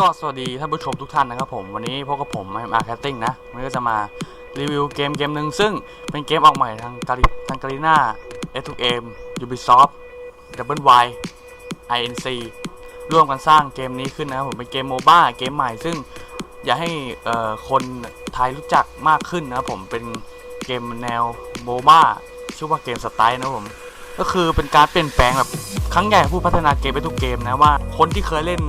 ก็สวัสดีท่านผู้ชมทุกท่านนะครับผมวันนี้พบกับผมมาแคสติ้งนะวันนี้ก็จะมารีวิวเกมเกมหนึ่งซึ่งเป็นเกมออกใหม่ทางกาลิทางกาลิน่า S2M Ubisoft Double Y INC ร่วมกันสร้างเกมนี้ขึ้นนะครับผมเป็นเกมโมบ้าเกมใหม่ซึ่งอยากให้คนไทยรู้จักมากขึ้นนะครับผมเป็นเกมแนวโมบ้าชื่อว่าเกมสไตล์นะผมก็คือเป็นการเปลี่ยนแปลงแบบครั้งใหญ่ผู้พัฒนาเกมไปทุกเกมนะว่าคนที่เคยเล่น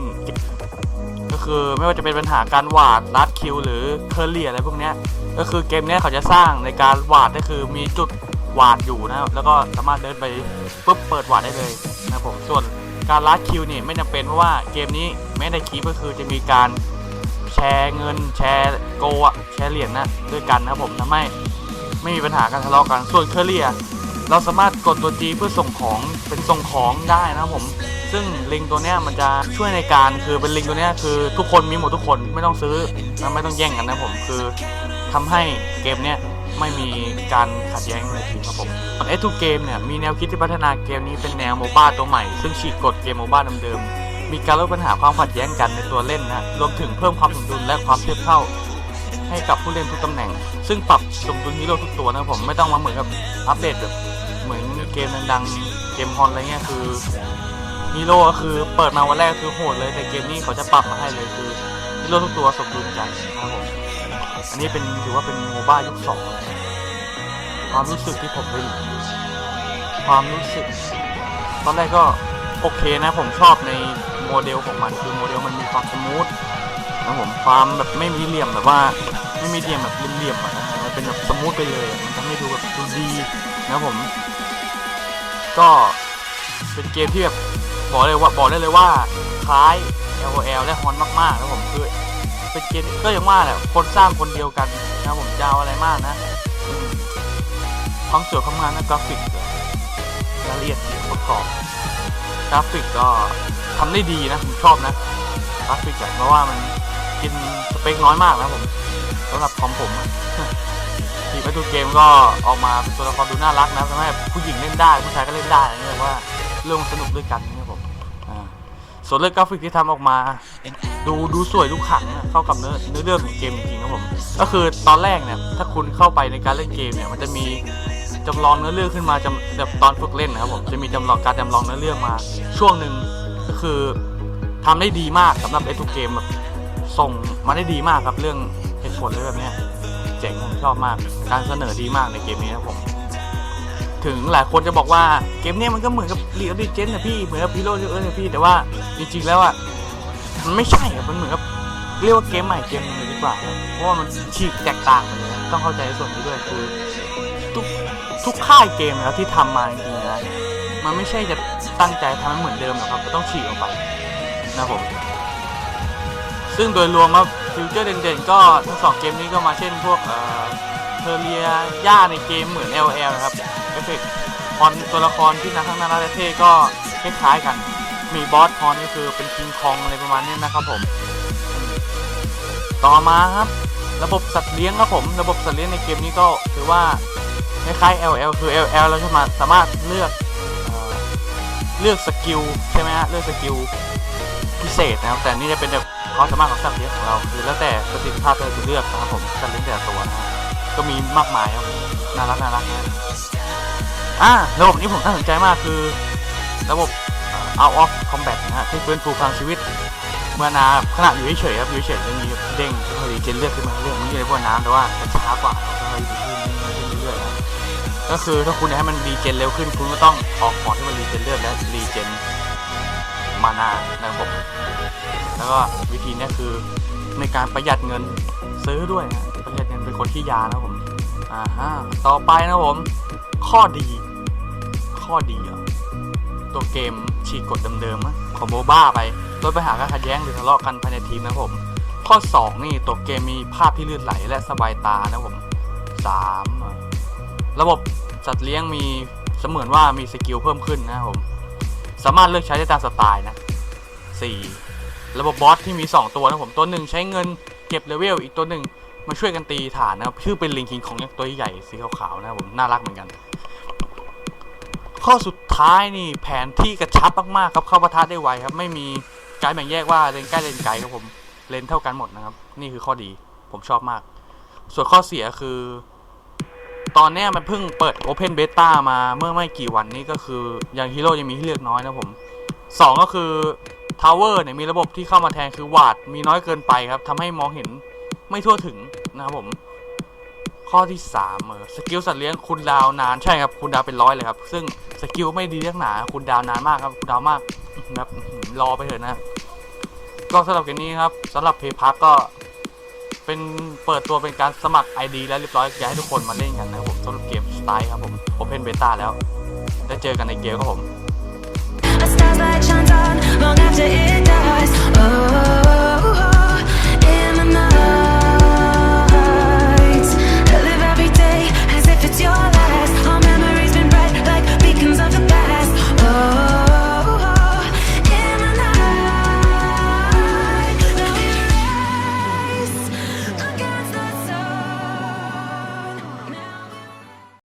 ก็คือไม่ว่าจะเป็นปัญหาการวาดลัดคิว หรือเคอร์เรียอะไรพวกนี้ก็คือเกมนี้เขาจะสร้างในการวาดก็คือมีจุดวาดอยู่นะครับแล้วก็สามารถเดินไปปุ๊บเปิดวาดได้เลยนะผมส่วนการลัดคิวนี่ไม่จำเป็นเพราะว่าเกมนี้แม้ในคลิปก็คือจะมีการแชร์เงินแชร์โกะแชร์เหรียญนะด้วยกันนะผมทำให้ไม่มีปัญหาการทะเลาะกันส่วนเคอร์เรีย เราสามารถกดตัว G เพื่อส่งของเป็นส่งของได้นะครับผม ซึ่งลิงตัวเนี้ยมันจะช่วยในการคือเป็นลิงตัวเนี้ยคือทุกคนมีหมดทุกคนไม่ต้องซื้อและไม่ต้องแย่งกันนะผมคือทำให้เกมเนี้ยไม่มีการขัดแย้งในทีมครับผมส่วน S2 เกมเนี่ยมีแนวคิดที่พัฒนาเกมนี้เป็นแนวโมบ้าตัวใหม่ ซึ่งฉีกกฎเกมโมบ้าเดิมๆมีการลดปัญหาความขัดแย้งกันในตัวเล่นนะรวมถึงเพิ่มความสมดุลและความเทียบเท่าให้กับผู้เล่นทุกตำแหน่ง ซึ่งปรับสมดุลฮีโร่ทุกตัวนะครับผมไม่ต้องมาเหมือนกับอัปเดตแบบ เหมือนเกมดังๆ เกมฮอนอะไรเงี้ยคือฮีโร่ก็คือเปิดมาวันแรกคือโหดเลยแต่เกมนี้เขาจะปรับมาให้เลยคือฮีโร่ทุกตัวสมดุลกันนะครับผมอันนี้เป็นถือว่าเป็นโมบ้ายุคสองความรู้สึกที่ผมเป็นความรู้สึก ตอนแรกก็โอเคนะผมชอบในโมเดลของมันคือโมเดลมันมีความสมูทนะผมความแบบไม่มีเหลี่ยมแบบว่าไม่มีเหลี่ยมแบบเหลี่ยมๆอะนะมันเป็นแบบสมูทไปเลยมันทำให้ดูแบบดูดีนะผม ก็เป็นเกมที่แบบบอกเลยว่าบอกได้เลยว่าคล้าย LOL และฮอนมากๆนะผมคือเป็นเกมก็ยังว่าแหละคนสร้างคนเดียวกันนะผมจะเอาอะไรมากนะความสวยความงามนะกราฟิกรายละเอียดประกอบกราฟิกก็ทำได้ดีนะผมชอบนะกราฟิกเพราะว่ามันกินสเปคน้อยมากนะผมสำหรับคอมผม อะทีไปดูเกมก็ออกมาเป็นตัวละครดูน่ารักนะทำให้ผู้หญิงเล่นได้ผู้ชายก็เล่นได้อะไรเงี้ยว่าเรื่องสนุกด้วยกันเนี่ยผมส่วนเรื่องกราฟิกที่ทำออกมา ดูดูสวยดูขังเข้ากับเนื้อเนื้อเรื่องของเกมจริงๆครับผมก็คือตอนแรกเนี่ยถ้าคุณเข้าไปในการเล่นเกมเนี่ยมันจะมีจำลองเนื้อเรื่องขึ้นมาจำแบบตอนฝึกเล่นนะครับผมจะมีจำลองการจำลองเนื้อเรื่องมา ช่วงหนึ่งก็คือทำได้ดีมากสำหรับไอ้ทุกเกมแบบส่งมาได้ดีมากครับเรื่องเหตุผลอะไรแบบเนี้ย จ๋งผมชอบมาก การเสนอดีมากในเกมนี้นะผม ถึงหลายคนจะบอกว่าเกมนี้มันก็เหมือนกับลีออดิเจนนะพี่เหมือนกับพีโร่เออนะพี่แต่ว่าจริงๆแล้วอะมันไม่ใช่อะมันเหมือนกับเรียกว่าเกมใหม่เกมหนึงเลยดีกว่าครับเพราะว่ามันฉีกแตกต่างไปเลยต้องเข้าใจส่วนนี้ด้วยคือทุกทุกค่ายเกมแล้วที่ทำมาจริงๆนะมันไม่ใช่จะตั้งใจทำให้เหมือนเดิมหรอกครับมันต้องฉีกออกไปนะผมซึ่งโดยรวมว่า ฟิวเจอร์เด่นๆ ก็ทั้งสองเกมนี้ก็มาเช่นพวกเอ่อเทเรียย่าในเกมเหมือน LL นะครับเอฟเฟกต์พอนตัวละครที่น่าทั้งน่ารักและเท่ก็คล้ายๆกัน มีบอสพอนก็คือเป็นคิงคองอะไรประมาณนี้นะครับผม ต่อมาครับ ระบบสัตว์เลี้ยงครับผม ระบบสัตว์เลี้ยงในเกมนี้ก็ถือว่าคล้ายๆ LL คือ LL เราจะมาสามารถเลือกเอ่อเลือกสกิลใช่ไหมฮะเลือกสกิลพิเศษนะครับแต่นี่จะเป็นแบบ ความสามารถของสัตว์เลี้ยงของเราคือแล้วแต่ประสิทธิภาพที่เราจะเลือกนะครับผมสัตว์เลี้ยงแต่ละตัวนะก็มีมากมายครับผมน่ารักน่ารักนะอ่าระบบนี้ผมน่าสนใจมากคือระบบ out of combat นะฮะที่ฟื้นฟูพลังชีวิต เมื่อนาขณะอยู่เฉยๆครับอยู่เฉยๆจะมีเด้งพอดีเจนเลือดขึ้นมาเรื่อยๆมันอยู่ในพวกน้ำแต่ว่าจะช้ากว่าก็เลยอยู่ที่นี่เรื่อยๆก็คือถ้าคุณอยากให้มันรีเจนเร็วขึ้นคุณก็ต้องออกของที่มันรีเจนเลือดและรีเจน มานานะครับผมแล้วก็วิธีนี้คือในการประหยัดเงินซื้อด้วยนะประหยัดเงินเป็นคนที่ยานะผมอ่าฮะต่อไปนะผม ข้อดี ข้อดีเหรอตัวเกมฉีกกฎเดิมๆของโบบ้าไปลดปัญหาการขัดแย้งหรือทะเลาะกันภายในทีมนะผม ข้อ 2 นี่ตัวเกมมีภาพที่ลื่นไหลและสบายตานะผม 3 ระบบสัตว์เลี้ยงมีเสมือนว่ามีสกิลเพิ่มขึ้นนะครับผม สามารถเลือกใช้ได้ตามสไตล์นะ 4 ระบบบอสที่มี 2 ตัวนะผมตัวหนึ่งใช้เงินเก็บเลเวลอีกตัวหนึ่งมาช่วยกันตีฐานนะครับชื่อเป็นลิงคิงของตัวใหญ่สีขาวๆนะผมน่ารักเหมือนกัน ข้อสุดท้ายนี่แผนที่กระชับมากๆครับเข้าปะทะได้ไวครับ ไม่มีการแบ่งแยกว่าเลนใกล้เลนไกลครับผมเลนเท่ากันหมดนะครับ นี่คือข้อดีผมชอบมาก ส่วนข้อเสียคือ ตอนนี้มันเพิ่งเปิด Open Beta มาเมื่อไม่กี่วันนี้ก็คือยังฮีโร่ยังมีให้เลือกน้อยนะผมสองก็คือทาวเวอร์เนี่ยมีระบบที่เข้ามาแทนคือวาดมีน้อยเกินไปครับทำให้มองเห็นไม่ทั่วถึงนะครับผม ข้อที่สามเออสกิลสัตว์เลี้ยงคุณดาวนานใช่ครับคุณดาวเป็นร้อยเลยครับ ซึ่งสกิลไม่ดีเรื่องหนาคุณดาวนานมากครับคุณดาวมากแบบรอไปเถอะนะ ก็สำหรับเกมนี้ครับสำหรับเพย์พักก็ เป็นเปิดตัวเป็นการสมัคร ID แล้วเรียบร้อยอยากให้ทุกคนมาเล่นกันนะครับผมสำหรับเกมสไตล์ครับผมโอเพนเบต้าแล้วได้เจอกันในเกมครับผม